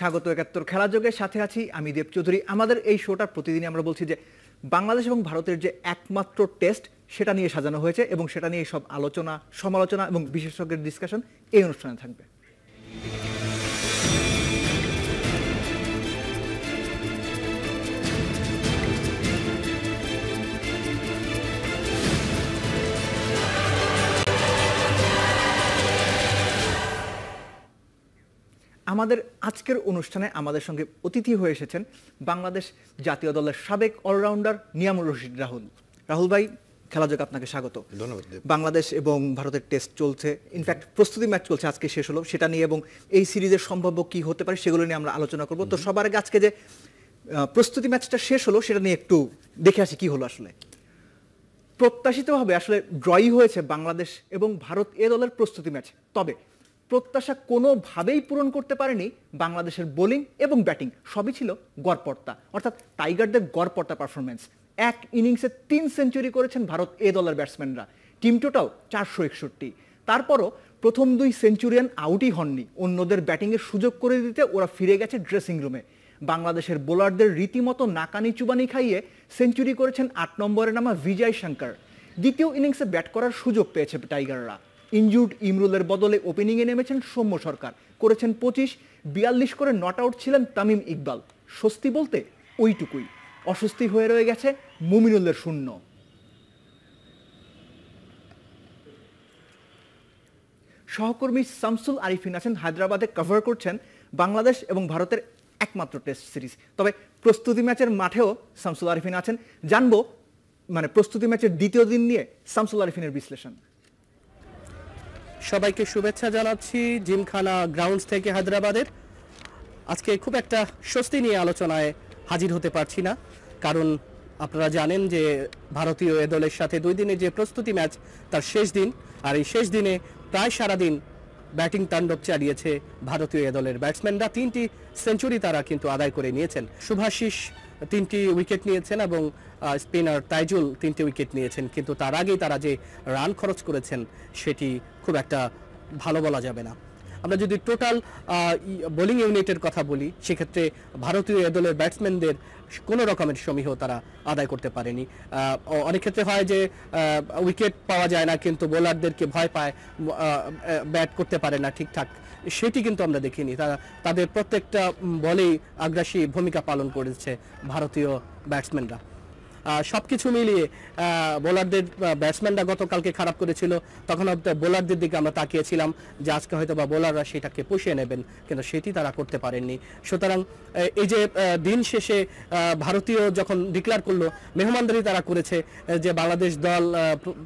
স্বাগত একাত্তর খেলা যোগের সাথে আছি আমি দেব চৌধুরী। আমাদের এই শোটা প্রতিদিনই আমরা বলছি যে বাংলাদেশ এবং ভারতের যে একমাত্র টেস্ট, সেটা নিয়ে সাজানো হয়েছে এবং সেটা নিয়ে সব আলোচনা, সমালোচনা এবং বিশেষজ্ঞের ডিসকাশন এই অনুষ্ঠানে থাকবে। আমাদের আজকের অনুষ্ঠানে আমাদের সঙ্গে অতিথি হয়ে এসেছেন বাংলাদেশ জাতীয় দলের সাবেক অলরাউন্ডার নিয়ামুর রশিদ রাহুল। রাহুল ভাই খেলা যোগ আপনাকে স্বাগত। ধন্যবাদ। বাংলাদেশ এবং ভারতের টেস্ট চলছে। ইনফ্যাক্ট প্রস্তুতি ম্যাচ চলছে আজকে শেষ হলো। সেটা নিয়ে এবং এই সিরিজের সম্ভাব্য কি হতে পারে সেগুলো নিয়ে আমরা আলোচনা করব। তো সবার আগে আজকে যে প্রস্তুতি ম্যাচটা শেষ হলো সেটা নিয়ে একটু দেখে আসি কি হলো আসলে। প্রত্যাশিতভাবে আসলে ড্রই হয়েছে বাংলাদেশ এবং ভারত এ দলের প্রস্তুতি ম্যাচ। তবে প্রত্যাশা কোনোভাবেই পূরণ করতে পারেনি বাংলাদেশের বোলিং এবং ব্যাটিং। সবই ছিল গড়পর্তা অর্থাৎ টাইগারদের গড়পড়তা পারফরমেন্স এক ইনিংসে তিন সেঞ্চুরি করেছেন ভারত এ দলের ব্যাটসম্যানরা। টিম টোটাল চারশো একষট্টি। তারপরও প্রথম দুই সেঞ্চুরিয়ান আউটই হননি। অন্যদের ব্যাটিংয়ের সুযোগ করে দিতে ওরা ফিরে গেছে ড্রেসিং রুমে। বাংলাদেশের বোলারদের রীতিমতো নাকানি চুবানি খাইয়ে সেঞ্চুরি করেছেন আট নম্বরে নামা বিজয় শঙ্কর। দ্বিতীয় ইনিংসে ব্যাট করার সুযোগ পেয়েছে টাইগাররা। ইনজুর্ড ইমরুলের বদলে ওপেনিংয়ে নেমেছেন সৌম্য সরকার। করেছেন পঁচিশ, বিয়াল্লিশ করে নট আউট ছিলেন তামিম ইকবাল। স্বস্তি বলতে ওইটুকুই। অস্বস্তি হয়ে রয়ে গেছে মুমিনুলের শূন্য। সহকর্মী শামসুল আরিফিন আছেন হায়দ্রাবাদে কভার করছেন বাংলাদেশ এবং ভারতের একমাত্র টেস্ট সিরিজ তবে প্রস্তুতি ম্যাচের মাঠেও শামসুল আরিফিন আছেন। জানব মানে প্রস্তুতি ম্যাচের দ্বিতীয় দিন নিয়ে শামসুল আরিফিনের বিশ্লেষণ। সবাইকে শুভেচ্ছা জানাচ্ছি জিমখানা গ্রাউন্ডস থেকে হায়দ্রাবাদের। আজকে খুব একটা স্বস্তি নিয়ে আলোচনায় হাজির হতে পারছি না, কারণ আপনারা জানেন যে ভারতীয় এ দলের সাথে দুই দিনের যে প্রস্তুতি ম্যাচ, তার শেষ দিন, আর এই শেষ দিনে প্রায় সারাদিন ব্যাটিং তাণ্ডব চালিয়েছে ভারতীয় এ দলের ব্যাটসম্যানরা। তিনটি সেঞ্চুরি তারা কিন্তু আদায় করে নিয়েছেন। শুভাশিস তিনটি উইকেট নিয়েছেন এবং স্পিনার তাইজুল তিনটি উইকেট নিয়েছেন। কিন্তু তার আগেই তারা যে রান খরচ করেছেন, সেটি খুব একটা ভালো বলা যাবে না। আমরা যদি টোটাল বোলিং ইউনিটের কথা বলি, সেক্ষেত্রে ভারতীয় এ দলের ব্যাটসম্যানদের কোনো রকমের সমীহ তারা আদায় করতে পারেনি। অনেক ক্ষেত্রে হয় যে উইকেট পাওয়া যায় না, কিন্তু বোলারদেরকে ভয় পায় ব্যাট করতে পারে না ঠিকঠাক। সেটি কিন্তু আমরা দেখিনি। তারা, তাদের প্রত্যেকটা বলেই আগ্রাসী ভূমিকা পালন করেছে ভারতীয় ব্যাটসম্যানরা সব কিছু মিলিয়ে বোলারদের ব্যাটসম্যানরা গতকালকে খারাপ করেছিল। তখন বোলারদের দিকে আমরা তাকিয়েছিলাম যে আজকে হয়তো বা বোলাররা সেটাকে পুষিয়ে নেবেন, কিন্তু সেটি তারা করতে পারেননি। সুতরাং এই যে দিন শেষে ভারতীয় যখন ডিক্লেয়ার করল, মেহমানদারি তারা করেছে যে বাংলাদেশ দল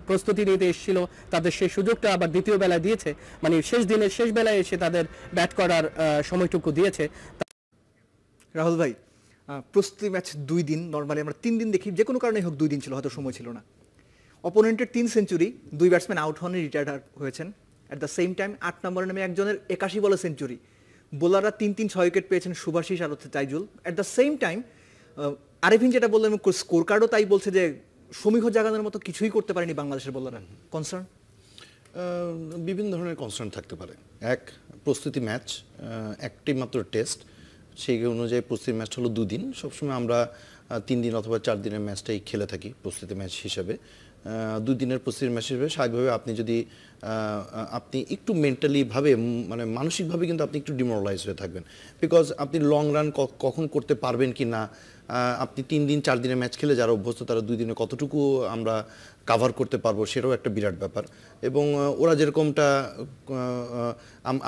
প্রস্তুতি নিতে এসেছিল, তাদের সেই সুযোগটা আবার দ্বিতীয় বেলায় দিয়েছে। মানে শেষ দিনের শেষ বেলায় এসে তাদের ব্যাট করার সময়টুকু দিয়েছে। রাহুল ভাই প্রস্তুতি ম্যাচ দুই দিন নর্মালি আমরা তিন দিন দেখি যে কোনো কারণে হোক দুই দিন ছিল, হয়তো সময় ছিল না। অপোনেন্টের তিন সেঞ্চুরি দুই ব্যাটসম্যান আউট হন রিটায়ার্ড হয়েছেন। অ্যাট দ্য সেম টাইম আট নম্বরে নামে একজনের একাশি বলে সেঞ্চুরি বোলাররা তিন তিন ছয় উইকেট পেয়েছেন সুভাশিস আর হচ্ছে Taijul. At the same time Arifin যেটা বললেন স্কোর কার্ডও তাই বলছে যে, সমীহ জাগানোর মতো কিছুই করতে পারেনি বাংলাদেশের বোলাররা কনসার্ন বিভিন্ন ধরনের কনসার্ন থাকতে পারে। এক, প্রস্তুতি ম্যাচ একটি মাত্র টেস্ট সেই অনুযায়ী প্রস্তুতি ম্যাচ হলো দুদিন। সবসময় আমরা তিন দিন অথবা চার দিনের ম্যাচটাই খেলে থাকি প্রস্তুতি ম্যাচ হিসাবে। দুদিনের দুই দিনের প্রস্তুতি ম্যাচ হিসেবে স্বাভাবিকভাবে আপনি যদি আপনি একটু মেন্টালিভাবে মানে মানসিকভাবে কিন্তু আপনি একটু ডিমোরালাইজ হয়ে থাকবেন। বিকজ আপনি লং রান কখন করতে পারবেন কি না আপনি তিন দিন, চার দিনের ম্যাচ খেলে যারা অভ্যস্ত, তারা দুই দিনে কতটুকু আমরা কাভার করতে পারব সেটাও একটা বিরাট ব্যাপার। এবং ওরা যেরকমটা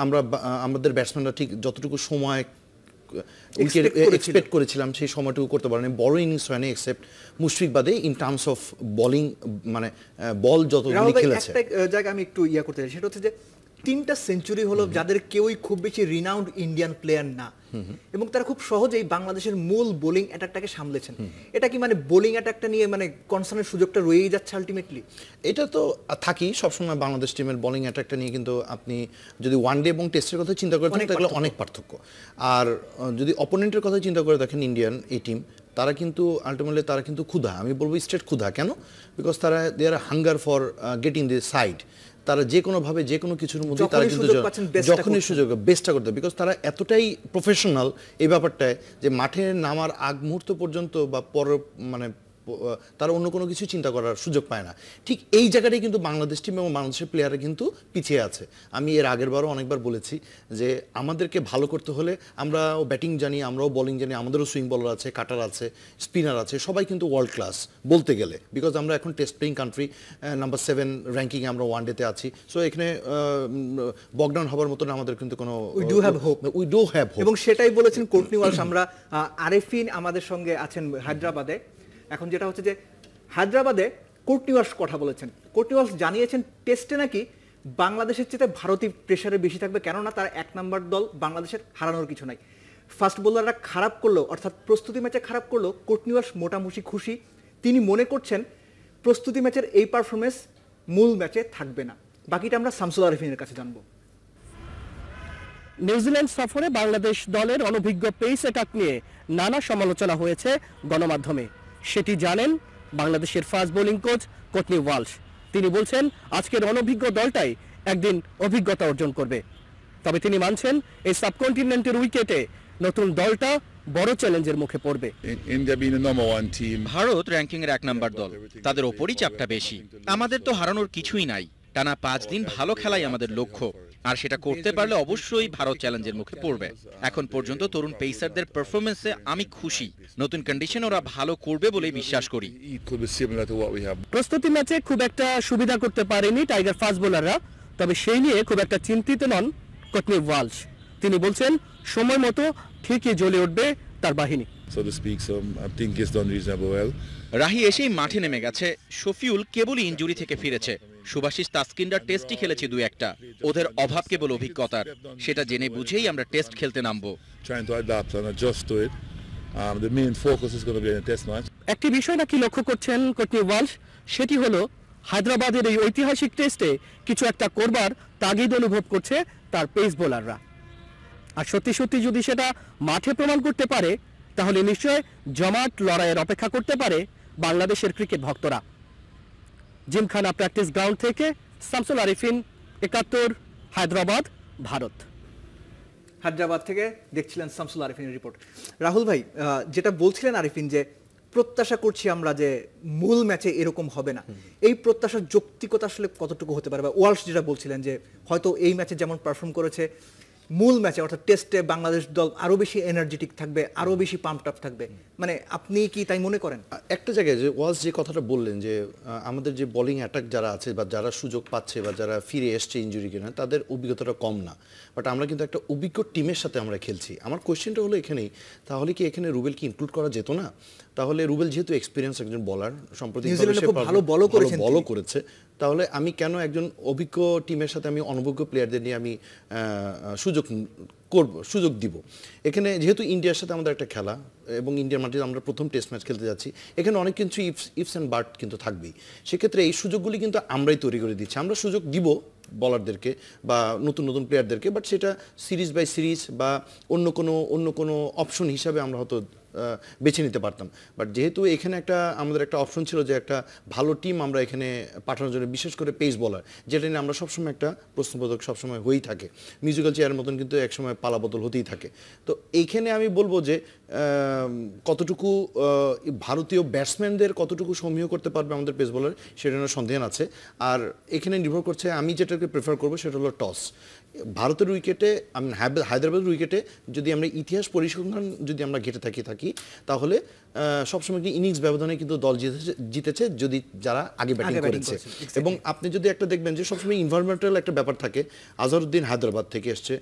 আমরা আমাদের ব্যাটসম্যানরা ঠিক যতটুকু সময়। এক্সপেক্ট করেছিলাম। সেই সময়টুকু করতে পারেনি। বড় ইনিংস হয়নি এক্সেপ্ট মুশফিক বাদে ইন টার্মস অফ বোলিং মানে বল যত যতগুলি খেলেছে। জায়গা আমি একটু ইয়া করতে চাই। সেটা হচ্ছে যে তিনটা সেঞ্চুরি হলো যাদের কেউই খুব বেশি রিনাউন্ড ইন্ডিয়ান প্লেয়ার না। এবং তারা খুব সহজেই বাংলাদেশের মূল বোলিং অ্যাটাকটাকে সামলেছেন। এটা কি মানে বোলিং অ্যাটাকটা নিয়ে মানে কনসার্নের সুযোগটা রয়েই যাচ্ছে আলটিমেটলি এটা তো থাকি সবসময় বাংলাদেশ টিমের বোলিং অ্যাটাকটা নিয়ে কিন্তু আপনি যদি ওয়ান ডে এবং টেস্টের কথা চিন্তা করে থাকেন তাহলে অনেক পার্থক্য। আর যদি অপোনেন্টের কথা চিন্তা করে দেখেন ইন্ডিয়ান এই টিম তারা কিন্তু আলটিমেটলি তারা কিন্তু ক্ষুধা। আমি বলব স্টেট ক্ষুধা। কেন? বিকজ তারা they are hunger for getting the side তারা যে কোনো ভাবে যে কোনো কিছুর মধ্যে তারা কিন্তু যখনই। সুযোগ বেস্টটা করতে বিকজ তারা এতটাই প্রফেশনাল এই ব্যাপারটায় যে মাঠে নামার আগ মুহূর্ত পর্যন্ত বা পর মানে তারা অন্য কোনো কিছু চিন্তা করার সুযোগ পায় না। ঠিক এই জায়গাটাই কিন্তু বাংলাদেশ টিম এবং বাংলাদেশের প্লেয়াররা কিন্তু পিছিয়ে আছে। আমি এর আগের বারও অনেকবার বলেছি যে আমাদেরকে ভালো করতে হলে আমরাও ব্যাটিং জানি আমরাও বোলিং জানি আমাদেরও সুইং বলার আছে কাটার আছে স্পিনার আছে সবাই কিন্তু ওয়ার্ল্ড ক্লাস বলতে গেলে। বিকজ আমরা এখন test playing country number seven র্যাঙ্কিংয়ে আমরা ওয়ান ডেতে আছি। সো এখানে বকডাউন হবার মতন আমাদের কিন্তু কোনো we do have hope. We do have hope এবং সেটাই বলেছেন ওয়ালশ আমরা আরেফিন আমাদের সঙ্গে আছেন হায়দ্রাবাদে। এখন যেটা হচ্ছে যে হায়দ্রাবাদে কোর্টনি ওয়ালশ কথা বলেছেন। কোর্টনি ওয়ালশ জানিয়েছেন টেস্টে নাকি বাংলাদেশের চেয়ে ভারতীয় প্রেশারে বেশি থাকবে, কেননা তার এক নাম্বার দল বাংলাদেশের হারানোর কিছু নাই। ফাস্ট বোলাররা খারাপ করল অর্থাৎ প্রস্তুতি ম্যাচে খারাপ করল কোর্টনি ওয়ালশ মোটামুটি খুশি। তিনি মনে করছেন প্রস্তুতি ম্যাচের এই পারফরমেন্স মূল ম্যাচে থাকবে না। বাকিটা আমরা শামসুল আরেফিনের কাছে জানব। নিউজিল্যান্ড সফরে বাংলাদেশ দলের অনভিজ্ঞ পেস অ্যাটাক নিয়ে নানা সমালোচনা হয়েছে গণমাধ্যমে। সেটি জানেন বাংলাদেশের fast bowling coach Courtney Walsh. তিনি বলছেন আজকের অনভিজ্ঞ দলটাই একদিন অভিজ্ঞতা অর্জন করবে। তবে তিনি মানছেন এই সাবকন্টিনেন্টের উইকেটে নতুন দলটা বড় চ্যালেঞ্জের মুখে পড়বে। ভারত র্যাঙ্কিং এর এক নাম্বার দল। তাদের ওপরই চাপটা বেশি। আমাদের তো হারানোর কিছুই নাই। টানা পাঁচ দিন ভালো খেলাই আমাদের লক্ষ্য। আর সেটা করতে পারলে অবশ্যই ভারত চ্যালেঞ্জের মুখে পড়বে। এখন পর্যন্ত তরুণ পেসারদের পারফরমেন্সে আমি খুশি। নতুন কন্ডিশন ওরা ভালো করবে বলেই বিশ্বাস করি. প্রস্তুতি ম্যাচে খুব একটা সুবিধা করতে পারেনি টাইগার ফাস্ট বোলাররা তবে সেই নিয়ে খুব একটা চিন্তিত নন কটনি ওয়ালশ তিনি বলছেন সময় মতো ঠিকই জ্বলে উঠবে তার বাহিনী। So to speak, so I think it's done reasonably well. Rahi এসেই মাঠে নেমে গেছে। শফিউল কেবলই ইঞ্জুরি থেকে ফিরেছে। সুভাষিস তাস্কিন্ডার টেস্টই খেলেছে দুই একটা। ওদের অভাব কেবল অভিজ্ঞতার। সেটা জেনে বুঝেই আমরা টেস্ট খেলতে নামবো. Um. একটি বিষয় নাকি লক্ষ্য করছেন কটনি ওয়ালশ? সেটি হলো হায়দ্রাবাদের এই ঐতিহাসিক টেস্টে কিছু একটা করবার তাগিদ অনুভব করছে তার পেস বোলাররা আর সত্যি সত্যি যদি সেটা মাঠে প্রমাণ করতে পারে তাহলে নিশ্চয় জমাট লড়াইয়ের অপেক্ষা করতে পারে বাংলাদেশের ক্রিকেট ভক্তরা। জিমখানা প্র্যাকটিস গ্রাউন্ড থেকে শামসুল আরিফিন একাত্তর হায়দ্রাবাদ ভারত। হায়দ্রাবাদ থেকে দেখছিলেন শামসুল আরিফিনের রিপোর্ট। রাহুল ভাই আহ, যেটা বলছিলেন আরিফিন যে প্রত্যাশা করছি আমরা যে মূল ম্যাচে এরকম হবে না। এই প্রত্যাশার যৌক্তিকতা আসলে কতটুকু হতে পারে? বা ওয়ালস যেটা বলছিলেন যে হয়তো এই ম্যাচে যেমন পারফর্ম করেছে মূল ম্যাচে অর্থাৎ টেস্টে বাংলাদেশ দল আরও বেশি এনার্জেটিক থাকবে আরও বেশি পাম্প আপ থাকবে। মানে আপনি কি তাই মনে করেন? একটা জায়গায় যে ওয়াজ যে কথাটা বললেন যে আমাদের যে বোলিং অ্যাটাক যারা আছে বা যারা সুযোগ পাচ্ছে বা যারা ফিরে এসছে ইঞ্জুরি কিনা তাদের অভিজ্ঞতাটা কম না। বাট আমরা কিন্তু একটা অভিজ্ঞ টিমের সাথে আমরা খেলছি। আমার কোয়েশ্চেনটা হলো এখানেই তাহলে কি এখানে রুবেল কি ইনক্লুড করা যেত না? তাহলে রুবেল যেহেতু এক্সপিরিয়েন্স একজন বলার সম্প্রতি ভালো ball-ও করেছেন বলও করেছে। তাহলে আমি কেন একজন অভিজ্ঞ টিমের সাথে আমি অনভিজ্ঞ প্লেয়ারদের নিয়ে আমি সুযোগ করব সুযোগ দিব? এখানে যেহেতু ইন্ডিয়ার সাথে আমাদের একটা খেলা এবং ইন্ডিয়ার মাটিতে আমরা প্রথম টেস্ট ম্যাচ খেলতে যাচ্ছি এখানে অনেক কিছু ইফস ইফস অ্যান্ড বার্ট কিন্তু থাকবেই। সেক্ষেত্রে এই সুযোগগুলি কিন্তু আমরাই তৈরি করে দিচ্ছি। আমরা সুযোগ দিব বলারদেরকে বা নতুন নতুন প্লেয়ারদেরকে বাট সেটা সিরিজ বাই সিরিজ বা অন্য কোনো অন্য কোনো অপশন হিসাবে আমরা হয়তো বেছে নিতে পারতাম। বাট যেহেতু এখানে একটা, আমাদের একটা অপশন ছিল যে একটা ভালো টিম আমরা এখানে পাঠানোর জন্য, বিশেষ করে পেস বলার যেটা নিয়ে আমরা সবসময় একটা প্রশ্নবোধক সবসময় হয়েই থাকে। মিউজিক্যাল চেয়ারের মতন কিন্তু একসময় পালা বদল হতেই থাকে। তো এইখানে আমি বলব যে কতটুকু ভারতীয় ব্যাটসম্যানদের কতটুকু সমীহ করতে পারবে আমাদের পেস বলার সেটা নিয়ে সন্দেহ আছে। আর এখানে নির্ভর করছে, আমি যেটাকে প্রেফার করব, সেটা হলো টস ভারতের উইকেটে আমি হায়দ্রাবাদের উইকেটে যদি আমরা ইতিহাস পরিসংখ্যান যদি আমরা ঘেটে থাকি থাকি তাহলে সবসময় কি ইনিংস ব্যবধানে কিন্তু দল জিতেছে জিতেছে যদি যারা আগে ব্যাটিং করেছে। এবং আপনি যদি একটা দেখবেন যে সবসময় ইনভারমেন্টাল একটা ব্যাপার থাকে আজহারউদ্দিন হায়দ্রাবাদ থেকে এসছে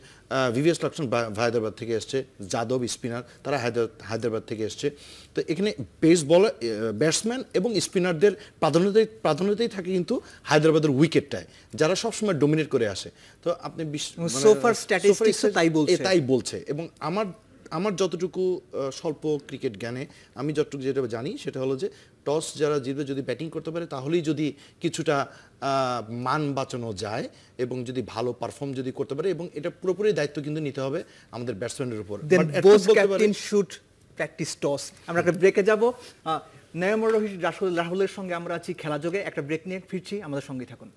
ভিভিএস লক্ষ্মণ হায়দ্রাবাদ থেকে এসছে যাদব স্পিনার তারা হায়দ্রাবাদ থেকে এসছে। তো এখানে পেস বল ব্যাটসম্যান এবং স্পিনারদের প্রাধান্যতাই প্রাধান্যতাই থাকে কিন্তু হায়দ্রাবাদের উইকেটটায় যারা সবসময় ডোমিনেট করে আসে। তো আপনি বিশ- মানে- তাই বলছে। তাই বলছে। এবং আমার আমার যতটুকু স্বল্প ক্রিকেট জ্ঞানে আমি যতটুকু যেটা জানি সেটা হলো যে টস যারা জিতবে যদি ব্যাটিং করতে পারে তাহলেই যদি কিছুটা মান বাঁচানো যায় এবং যদি ভালো পারফর্ম যদি করতে পারে এবং এটা পুরোপুরি দায়িত্ব কিন্তু নিতে হবে আমাদের ব্যাটসম্যানের উপর। শুট প্র্যাকটিস টস আমরা একটা ব্রেকে যাব। নয়মর রাহুলের সঙ্গে আমরা আছি খেলা যোগে। একটা ব্রেক নিয়ে ফিরছি। আমাদের সঙ্গে থাকুন।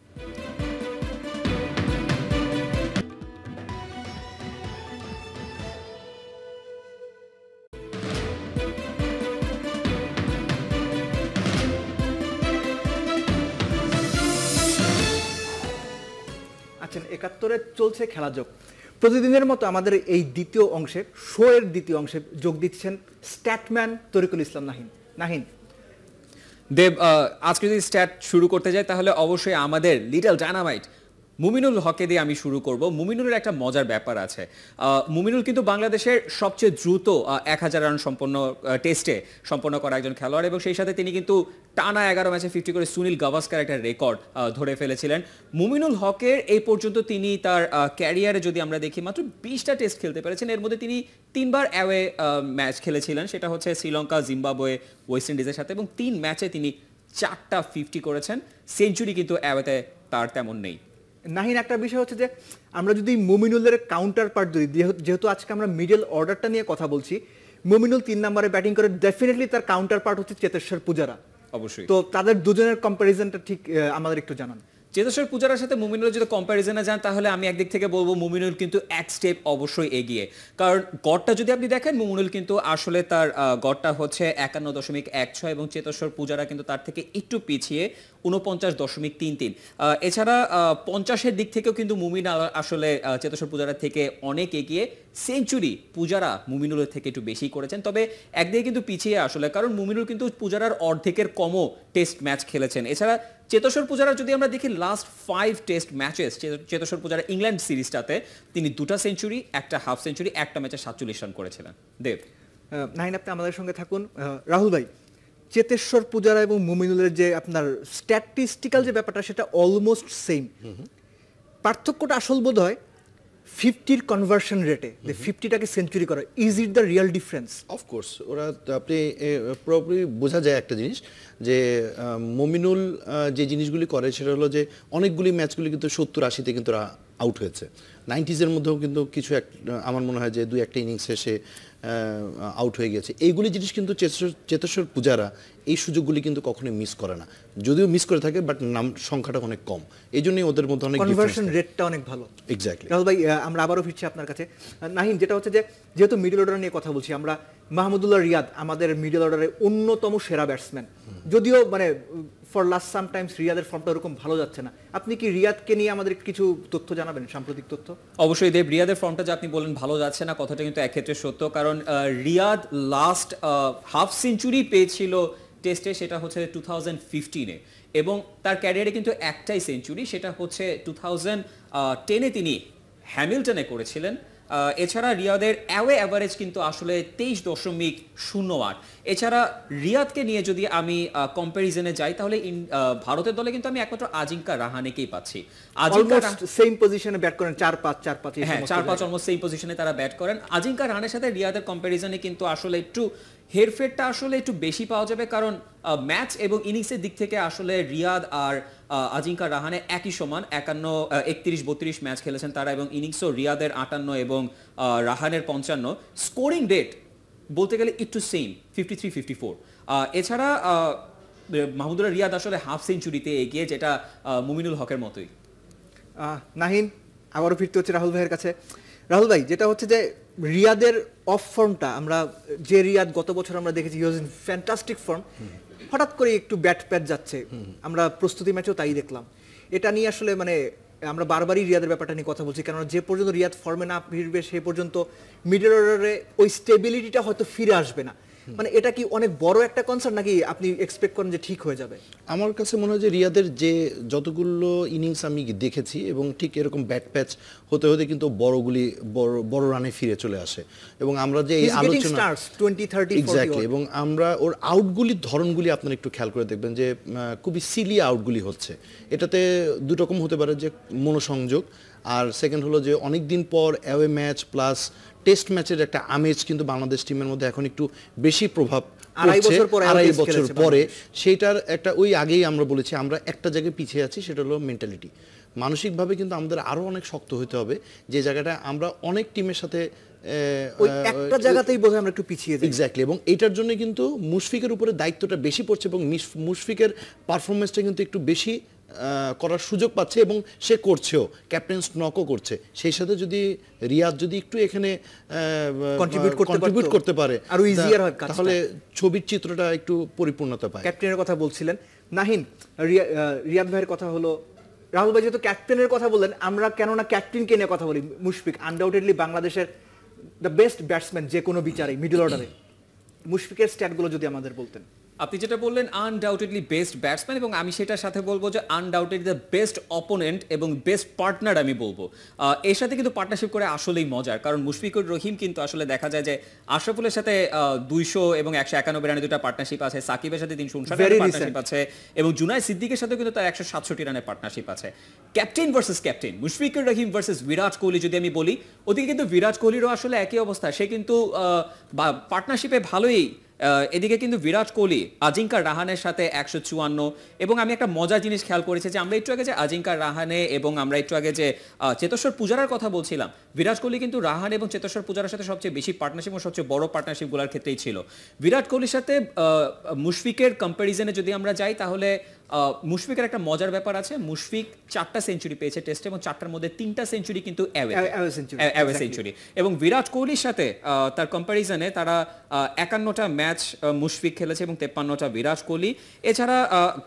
একাত্তরে চলছে খেলা যোগ। প্রতিদিনের মতো আমাদের এই দ্বিতীয় অংশে শো এর দ্বিতীয় অংশে যোগ দিচ্ছেন স্ট্যাটম্যান তরিকুল ইসলাম নাহিন। নাহিন। দেব আজকে যদি স্ট্যাট শুরু করতে যাই তাহলে অবশ্যই আমাদের লিটল ডায়নামাইট মুমিনুল হকে দিয়ে আমি শুরু করব। মুমিনুলের একটা মজার ব্যাপার আছে। মুমিনুল কিন্তু বাংলাদেশের সবচেয়ে দ্রুত এক হাজার রান সম্পন্ন টেস্টে সম্পন্ন করা একজন খেলোয়াড় এবং সেই সাথে তিনি কিন্তু টানা এগারো ম্যাচে ফিফটি করে সুনীল গাভাস্কার একটা রেকর্ড ধরে ফেলেছিলেন। মুমিনুল হকের এই পর্যন্ত তিনি তার ক্যারিয়ারে যদি আমরা দেখি, মাত্র বিশটা টেস্ট খেলতে পেরেছেন। এর মধ্যে তিনি তিনবার অ্যাওয়ে ম্যাচ খেলেছিলেন। সেটা হচ্ছে শ্রীলঙ্কা, জিম্বাবুয়ে ওয়েস্ট ইন্ডিজের সাথে এবং তিন ম্যাচে তিনি চারটা ফিফটি করেছেন। সেঞ্চুরি কিন্তু অ্যাওয়েতে তার তেমন নেই। নাহিন একটা বিষয় হচ্ছে যে আমরা যদি মুমিনুলের কাউন্টার পার্ট যদি যেহেতু- আজকে আমরা মিডল অর্ডারটা নিয়ে কথা বলছি মুমিনুল তিন নম্বরে ব্যাটিং করে ডেফিনেটলি তার কাউন্টার পার্ট হচ্ছে চেতেশ্বর পূজারা। অবশ্যই। তো তাদের দুজনের কম্প্যারিজনটা ঠিক আমাদের একটু জানান। চেতেশ্বর পূজারার সাথে মুমিনুল যদি কম্প্যারিজনে যান, তাহলে আমি একদিক থেকে বলব মুমিনুল কিন্তু এক স্টেপ অবশ্যই এগিয়ে। কারণ গড়টা যদি আপনি দেখেন, মুমিনুল কিন্তু আসলে তার গড়টা হচ্ছে একান্ন দশমিক এক ছয় এবং চেতেশ্বর পূজারা কিন্তু তার থেকে একটু পিছিয়ে উনপঞ্চাশ দশমিক তিন তিন। এছাড়া পঞ্চাশের দিক থেকেও কিন্তু মুমিন আসলে চেতেশ্বর পূজারার থেকে অনেক এগিয়ে। সেঞ্চুরি পূজারা মুমিনুলের থেকে একটু বেশি করেছেন, তবে একদিকে কিন্তু পিছিয়ে আসলে, কারণ মুমিনুল কিন্তু পূজারার অর্ধেকের কমও টেস্ট ম্যাচ খেলেছেন। এছাড়া চেতস্বর পূজারা যদি আমরা দেখি last five test matches Cheteshwar Pujara England সিরিজটাতে তিনি দুটা সেঞ্চুরি একটা হাফ সেঞ্চুরি একটা ম্যাচে সাতচল্লিশ রান করেছিলেন। দেব। নাইন নাহিন আপনি আমাদের সঙ্গে থাকুন। রাহুল ভাই চেতেশ্বর পূজারা এবং মুমিনুলের যে আপনার স্ট্যাটিস্টিক্যাল যে ব্যাপারটা সেটা অলমোস্ট সেম পার্থক্যটা আসল বোধ হয় ফিফটির কনভার্সন রেটে যে ফিফটিটাকে সেঞ্চুরি করা is it the real difference of course ওরা আপনি পুরোপুরি বোঝা যায় একটা জিনিস যে মমিনুল যে জিনিসগুলি করে সেটা হলো যে অনেকগুলি ম্যাচগুলি কিন্তু সত্তর আশিতে কিন্তু আউট হয়েছে। নাইনটিজের মধ্যেও কিন্তু কিছু এক আমার মনে হয় যে দুই একটা ইনিংসে সে আউট হয়ে গেছে। এইগুলি জিনিস কিন্তু চেতেশ্বর চেতেশ্বর পূজারা এই সুযোগগুলি কিন্তু কখনোই মিস করে না। যদিও মিস করে থাকে বাট নাম সংখ্যাটা অনেক কম। এই জন্যই ওদের মধ্যে অনেক কনভার্সন রেটটা অনেক ভালো। এক্স্যাক্টলি রাহুল ভাই আমরা আবারও ফিরছি আপনার কাছে। নাহিম যেটা হচ্ছে যে যেহেতু মিডল অর্ডার নিয়ে কথা বলছি আমরা মাহমুদুল্লাহ রিয়াদ আমাদের মিডল অর্ডারের অন্যতম সেরা ব্যাটসম্যান যদিও মানে ফর লাস্ট সাম টাইমস রিয়াদের ফর্মটা ওরকম ভালো যাচ্ছে না। আপনি কি রিয়াদকে নিয়ে আমাদের কিছু তথ্য জানাবেন, সাম্প্রতিক তথ্য? অবশ্যই দেব, রিয়াদের ফর্মটা যে আপনি বলেন ভালো যাচ্ছে না, কথাটা কিন্তু এক্ষেত্রে সত্য। কারণ রিয়াদ লাস্ট হাফ সেঞ্চুরি পেয়েছিল টেস্টে সেটা হচ্ছে টু থাউজেন্ড ফিফটিনে এবং তার ক্যারিয়ারে কিন্তু একটাই সেঞ্চুরি সেটা হচ্ছে টু থাউজেন্ড টেনে তিনি হ্যামিল্টনে করেছিলেন। এছাড়া রিয়াদের অ্যাওয়ে অ্যাভারেজ কিন্তু আসলে তেইশ দশমিক শূন্য আট। এছাড়া রিয়াদকে নিয়ে যদি আমি কম্প্যারিজনে যাই তাহলে ভারতের দলে কিন্তু আমি একমাত্র আজিঙ্কা রাহানেকেই পাচ্ছি। আজিঙ্কা সেম পজিশনে ব্যাট করেন চার পাঁচ চার পাঁচ হ্যাঁ চার পাঁচ। অলমোস্ট সেই পজিশনে তারা ব্যাট করেন। আজিঙ্কা রাহানের সাথে রিয়াদের কম্প্যারিজনে কিন্তু আসলে একটু হেরফেরটা আসলে একটু বেশি পাওয়া যাবে কারণ ম্যাচ এবং ইনিংসের দিক থেকে আসলে রিয়াদ আর আজিঙ্কা রাহানে একই সমান, একান্ন একত্রিশ, বত্রিশ ম্যাচ খেলেছেন তারা এবং ইনিংসও রিয়াদের আটান্ন এবং রাহানের পঞ্চান্ন। স্কোরিং রেট বলতে গেলে একটু same fifty three fifty four এছাড়া মাহমুদুল্লাহ রিয়াদ আসলে হাফ সেঞ্চুরিতে এগিয়ে, যেটা মুমিনুল হকের মতোই। নাহিন, আবারও ফিরতে হচ্ছে রাহুল ভাইয়ের কাছে। রাহুল ভাই, যেটা হচ্ছে যে রিয়াদের অফ ফর্মটা আমরা যে রিয়াদ গত বছর আমরা দেখেছি ইউজ ইন ফ্যান্টাস্টিক ফর্ম হঠাৎ করে একটু ব্যাট প্যাট যাচ্ছে। আমরা প্রস্তুতি ম্যাচেও তাই দেখলাম। এটা নিয়ে আসলে মানে আমরা বারবারই রিয়াদের ব্যাপারটা নিয়ে কথা বলছি, কেননা যে পর্যন্ত রিয়াদ ফর্মে না ফিরবে, সে পর্যন্ত মিডল অর্ডারে ওই স্টেবিলিটিটা হয়তো ফিরে আসবে না। মানে এটা কি অনেক বড় একটা কনসার্ন নাকি আপনি এক্সপেক্ট করেন যে ঠিক হয়ে যাবে? আমার কাছে মনে হয় যে রিয়াদের যে যতগুলো ইনিংস আমি দেখেছি এবং ঠিক এরকম ব্যাট প্যাচ হতে হতে কিন্তু বড়গুলি বড় বড় রানে ফিরে চলে আসে। এবং আমরা যে এই আলোচনা stars, 20, 30, 40 এক্স্যাক্টলি এবং আমরা ওর আউটগুলির ধরনগুলি আপনারা একটু খেয়াল করে দেখবেন যে খুবই সিলি আউটগুলি হচ্ছে। এটাতে দুটো রকম হতে পারে যে মনোসংযোগ আর সেকেন্ড হলো যে অনেক দিন পর অ্যাওয়ে ম্যাচ প্লাস টেস্ট ম্যাচের একটা আমেজ কিন্তু বাংলাদেশ টিমের মধ্যে এখন একটু বেশি প্রভাব আড়াই বছর পর আড়াই বছর পরে। বাংলাদেশ। সেইটার একটা ওই আগেই আমরা বলেছি আমরা একটা জায়গায় পিছিয়ে আছি সেটা হলো মেন্টালিটি মানসিকভাবে কিন্তু আমাদের আরও অনেক শক্ত হতে হবে যে জায়গাটা আমরা অনেক টিমের সাথে ওই একটা জায়গাতেই বোধহয় আমরা একটু পিছিয়ে যাই। এক্স্যাক্টলি এবং এটার জন্য কিন্তু মুশফিকের উপরে দায়িত্বটা বেশি পড়ছে এবং মিশ- মুশফিকের পারফরমেন্সটা কিন্তু একটু বেশি করার সুযোগ পাচ্ছে এবং সে করছেও। ক্যাপ্টেন স্নকও করছে। সেই সাথে যদি রিয়াদ যদি একটু এখানে কন্ট্রিবিউট করতে পারে আরও easier হয় তাহলে ছবির চিত্রটা একটু পরিপূর্ণতা পায়। ক্যাপ্টেনের কথা বলছিলেন। নাহিন রিয়াদ ভাইয়ের কথা হলো রাহুল ভাই যেহেতু ক্যাপ্টেনের কথা বললেন আমরা কেননা ক্যাপ্টেনকে নিয়ে কথা বলি মুশফিক। আনডাউটেডলি বাংলাদেশের দ্য বেস্ট ব্যাটসম্যান যে কোনো বিচারে মিডল অর্ডারে মুশফিকের স্ট্যাটগুলো যদি আমাদের বলতেন। আপনি যেটা বললেন আনডাউটেডলি বেস্ট ব্যাটসম্যান এবং আমি সেটার সাথে বলব যে আনডাউটেড দ্য বেস্ট অপোনেন্ট এবং বেস্ট পার্টনার আমি বলব। এর সাথে কিন্তু পার্টনারশিপ করে আসলেই মজার। কারণ মুশফিকুর রহিম কিন্তু আসলে দেখা যায় যে আশরাফুলের সাথে দুইশো এবং একশো একানব্বই রানের দুটা পার্টনারশিপ আছে সাকিবের সাথে তিনশো উনষাট রানের পার্টনারশিপ আছে এবং জুনাই সিদ্দিকের সাথে কিন্তু তার একশো সাতষট্টি রানের পার্টনারশিপ আছে। Captain versus captain Mushfiqur Rahim versus Virat Kohli যদি আমি বলি ওদিকে কিন্তু বিরাট কোহলিরও আসলে একই অবস্থা। সে কিন্তু পার্টনারশিপে ভালোই এদিকে কিন্তু বিরাট কোহলি আজিঙ্কা রাহানের সাথে একশো চুয়ান্ন। এবং আমি একটা মজার জিনিস খেয়াল করেছি যে আমরা একটু আগে যে আজিঙ্কা রাহানে এবং আমরা একটু আগে যে চেতেশ্বর পূজারার কথা বলছিলাম, বিরাট কোহলি কিন্তু রাহান এবং চেতেশ্বর পূজারার সাথে সবচেয়ে বেশি পার্টনারশিপ এবং সবচেয়ে বড় পার্টনারশিপগুলোর ক্ষেত্রেই ছিল। বিরাট কোহলির সাথে মুশফিকের কম্প্যারিজনে যদি আমরা যাই তাহলে মুশফিকের একটা মজার ব্যাপার আছে। মুশফিক চারটা সেঞ্চুরি পেয়েছে টেস্টে এবং চারটার মধ্যে তিনটা সেঞ্চুরি কিন্তু অ্যাওয়ে. সেঞ্চুরি এবং বিরাট কোহলির সাথে তার কম্প্যারিজনে তারা একান্নটা ম্যাচ মুশফিক খেলেছে এবং তেপ্পান্নটা বিরাট কোহলি। এছাড়া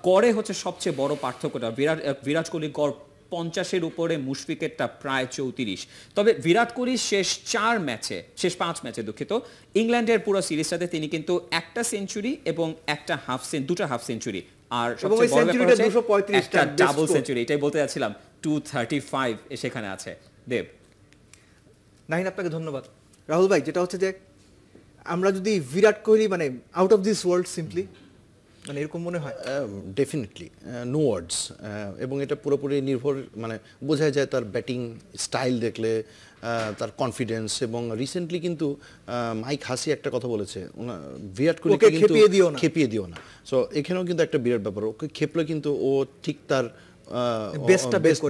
গড়ে হচ্ছে সবচেয়ে বড় পার্থক্যটা। বিরাট বিরাট কোহলি গড় পঞ্চাশের উপরে মুশফিকেরটা প্রায় চৌত্রিশ। তবে বিরাট কোহলির শেষ চার ম্যাচে শেষ পাঁচ ম্যাচে দুঃখিত ইংল্যান্ডের পুরো সিরিজটাতে তিনি কিন্তু একটা সেঞ্চুরি এবং একটা হাফ সেঞ্চুরি দুটো হাফ সেঞ্চুরি আর সবচেয়ে বড় ব্যাপার হচ্ছে 235 একটা টা ডাবল সেঞ্চুরি এটাই বলতে যাচ্ছিলাম টু থার্টি ফাইভ সেখানে আছে। দেব। নাহিন আপনাকে ধন্যবাদ। রাহুল ভাই যেটা হচ্ছে যে আমরা যদি বিরাট কোহলি মানে out of this world simply মানে এরকম মনে হয় ডেফিনেটলি নো ওয়ার্ডস এবং এটা পুরোপুরি নির্ভর মানে বোঝা যায় তার ব্যাটিং স্টাইল দেখলে তার কনফিডেন্স এবং রিসেন্টলি কিন্তু মাইক হাসি একটা কথা বলেছে বিরাট কোহলি ওকে কিন্তু। খেপিয়ে দিও না সো এখানেও কিন্তু একটা বিরাট ব্যাপার ওকে খেপলে কিন্তু ও ঠিক তার বের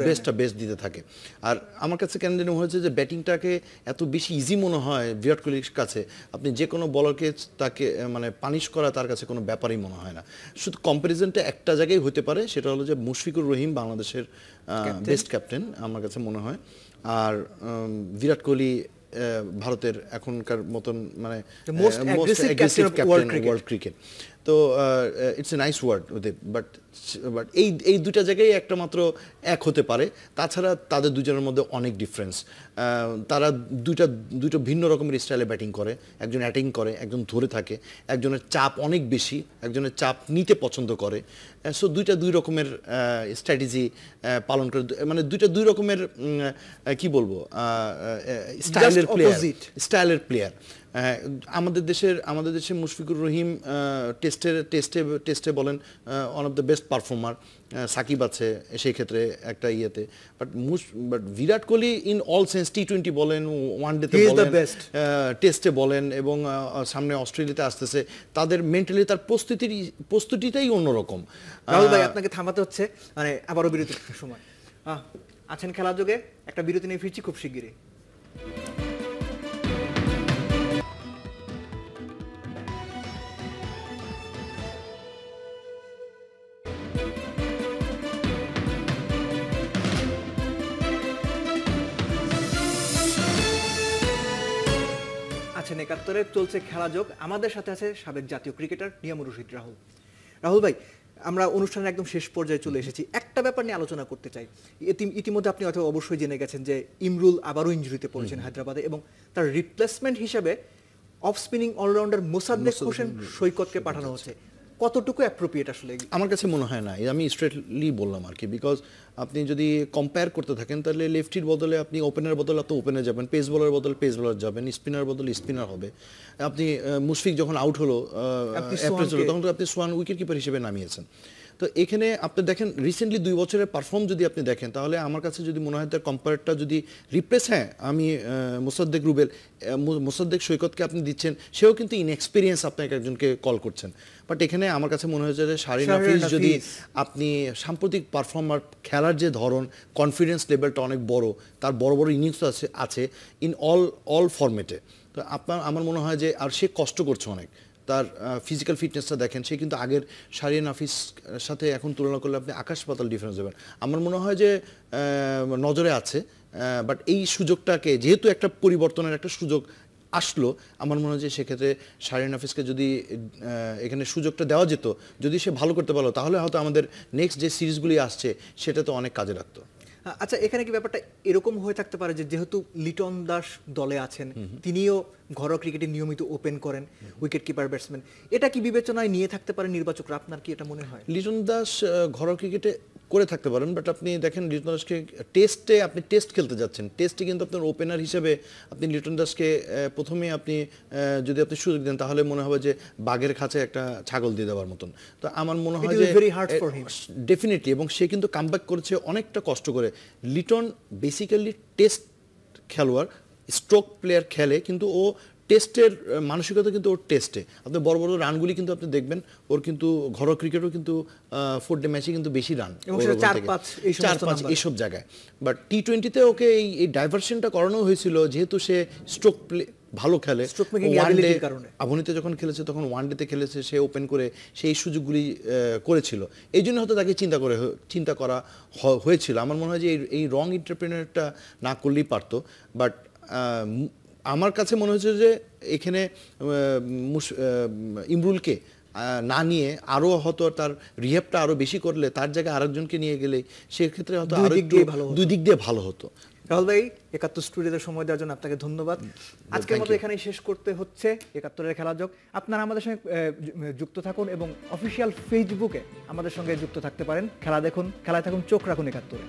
বেস্টটা বেস্ট দিতে থাকে। আর আমার কাছে কেন মনে হয়েছে যে ব্যাটিংটাকে এত বেশি ইজি মনে হয় বিরাট কোহলির কাছে। আপনি যে কোনো বলারকে তাকে মানে পানিশ করা তার কাছে কোনো ব্যাপারই মনে হয় না। শুধু কম্পারিজনটা একটা জায়গায় হতে পারে সেটা হলো যে মুশফিকুর রহিম বাংলাদেশের বেস্ট ক্যাপ্টেন আমার কাছে মনে হয়। আর বিরাট কোহলি ভারতের এখনকার মতন মানে. ওয়ার্ল্ড ক্রিকেট তো ইটস এ নাইস ওয়ার্ড ওদের বাট বাট এই এই দুটা জায়গায় একটা মাত্র এক হতে পারে। তাছাড়া তাদের দুজনের মধ্যে অনেক ডিফারেন্স তারা দুইটা দুটো ভিন্ন রকমের স্টাইলে ব্যাটিং করে। একজন অ্যাটিং করে একজন ধরে থাকে। একজনের চাপ অনেক বেশি একজনের চাপ নিতে পছন্দ করে। সো দুইটা দুই রকমের স্ট্র্যাটেজি পালন করে। মানে দুইটা দুই রকমের কি বলব? স্টাইলের প্লেয়ার স্টাইলের প্লেয়ার আমাদের দেশের আমাদের দেশের মুশফিকুর রহিম টেস্টের টেস্টে টেস্টে বলেন one of the best performer Shakib আছে সেই ক্ষেত্রে একটা ইয়েতে। But মুশ but Virat Kohli in all sense T twenty বলেন ওয়ান ডেতে বলেন টেস্টে বলেন এবং সামনে অস্ট্রেলিয়াতে আসতেছে তাদের মেন্টালি তার প্রস্তুতির প্রস্তুতিটাই অন্যরকম। রাহুল ভাই আপনাকে থামাতে হচ্ছে মানে আবারও বিরতির সময়। আছেন খেলা যোগে একটা বিরতি নিয়ে ফিরছি খুব শিগগিরই। আছেন একাত্তরে চলছে খেলা যোগ। আমাদের সাথে আছে সাবেক জাতীয় ক্রিকেটার নিয়ামুর রশিদ রাহুল। রাহুল ভাই আমরা অনুষ্ঠানের একদম শেষ পর্যায়ে চলে এসেছি। একটা ব্যাপার নিয়ে আলোচনা করতে চাই। ইতিমধ্যে আপনি হয়তো অবশ্যই জেনে গেছেন যে ইমরুল আবারও ইঞ্জুরিতে পড়েছেন হায়দ্রাবাদে এবং তার রিপ্লেসমেন্ট হিসেবে off spinning allrounder Mosaddek Hossain সৈকতকে পাঠানো হচ্ছে। কতটুকু অ্যাপ্রোপ্রিয়েট আসলে? আমার কাছে মনে হয় না আমি স্ট্রেটলি বললাম আর কি বিকজ আপনি যদি কম্পেয়ার করতে থাকেন তাহলে লেফটির বদলে আপনি ওপেনের বদলে আপনি ওপেনে যাবেন পেস বলার বদলে পেস বলার যাবেন স্পিনার বদলে স্পিনার হবে। আপনি মুশফিক যখন আউট হলো তখন তো আপনি সোয়ান উইকেট কিপার হিসেবে নামিয়েছেন। তো এখানে আপনি দেখেন রিসেন্টলি দুই বছরের পারফর্ম যদি আপনি দেখেন তাহলে আমার কাছে যদি মনে হয় তার কম্পারেটটা যদি রিপ্লেস হ্যাঁ আমি মোসাদ্দেক রুবেল মোসাদ্দেক সৈকতকে আপনি দিচ্ছেন সেও কিন্তু ইনএক্সপিরিয়েন্স আপনাকে একজনকে কল করছেন। বাট এখানে আমার কাছে মনে হয়েছে যে শারিন হাফিজ যদি আপনি সাম্প্রতিক পারফর্মার খেলার যে ধরন কনফিডেন্স লেভেলটা অনেক বড় তার বড় বড় ইনিংস আছে আছে ইন অল অল ফরম্যাটে তো আপনার আমার মনে হয় যে আর সে কষ্ট করছে অনেক। তার ফিজিক্যাল ফিটনেসটা দেখেন সে কিন্তু আগের শারিয়ান হাফিজ সাথে এখন তুলনা করলে আপনি আকাশ পাতাল ডিফারেন্স দেবেন। আমার মনে হয় যে নজরে আছে বাট এই সুযোগটাকে যেহেতু একটা পরিবর্তনের একটা সুযোগ আসলো আমার মনে হয় যে সেক্ষেত্রে শারিন হাফিজকে যদি এখানে সুযোগটা দেওয়া যেত যদি সে ভালো করতে পারল তাহলে হয়তো আমাদের নেক্সট যে সিরিজগুলি আসছে সেটা তো অনেক কাজে লাগতো। আচ্ছা এখানে কি ব্যাপারটা এরকম হয়ে থাকতে পারে যে যেহেতু লিটন দাস দলে আছেন তিনিও ঘরোয়া ক্রিকেটে নিয়মিত ওপেন করেন উইকেট কিপার ব্যাটসম্যান এটা কি বিবেচনায় নিয়ে থাকতে পারেন নির্বাচকরা? আপনার কি এটা মনে হয়? লিটন দাস ঘরোয়া ক্রিকেটে করে থাকতে পারেন বাট আপনি দেখেন লিটন দাসকে টেস্টে আপনি টেস্ট খেলতে যাচ্ছেন। টেস্টে কিন্তু আপনার ওপেনার হিসেবে আপনি লিটন দাসকে প্রথমে আপনি যদি আপনি সুযোগ দেন তাহলে মনে হবে যে বাঘের খাঁচায় একটা ছাগল দিয়ে দেওয়ার মতন। তো আমার মনে হয় যে. ডেফিনেটলি এবং সে কিন্তু কামব্যাক করেছে অনেকটা কষ্ট করে। লিটন বেসিক্যালি টেস্ট খেলোয়াড় স্ট্রোক প্লেয়ার খেলে কিন্তু ও টেস্টের মানসিকতা কিন্তু ওর টেস্টে আপনি বড় বড় রানগুলি কিন্তু আপনি দেখবেন ওর কিন্তু ঘরোয়া ক্রিকেটও কিন্তু ফোর ডে ম্যাচে কিন্তু বেশি রান এবং চার, পাঁচ। এইসব জায়গায়। বাট টি টোয়েন্টিতে ওকে এই এই ডাইভারশনটা করানো হয়েছিল যেহেতু সে স্ট্রোক প্লে ভালো খেলে। আবনিতে যখন খেলেছে তখন ওয়ান ডেতে খেলেছে সে ওপেন করে সেই সুযোগগুলি করেছিল। এই জন্য হয়তো তাকে চিন্তা করে চিন্তা করা হয়েছিল। আমার মনে হয় যে এই- এই রং ইন্টারপ্রেনারটা না করলেই পারতো। বাট আমার কাছে মনে হচ্ছে যে এখানে ইমরুলকে না নিয়ে আরও হয়তো তার রিহেবটা আরও বেশি করলে তার জায়গায় আরেকজনকে নিয়ে গেলে সেক্ষেত্রে হয়তো দুই আরও দিক একটু- ভালো দুই দিক দিয়ে ভালো হতো। রাহুল ভাই একাত্তর স্টুডিওতে সময় দেওয়ার জন্য আপনাকে ধন্যবাদ। আজকের মতো এখানেই শেষ করতে হচ্ছে একাত্তরের খেলা যোগ। আপনারা আমাদের সঙ্গে যুক্ত থাকুন এবং অফিসিয়াল ফেসবুকে আমাদের সঙ্গে যুক্ত থাকতে পারেন। খেলা দেখুন খেলায় থাকুন চোখ রাখুন একাত্তরে।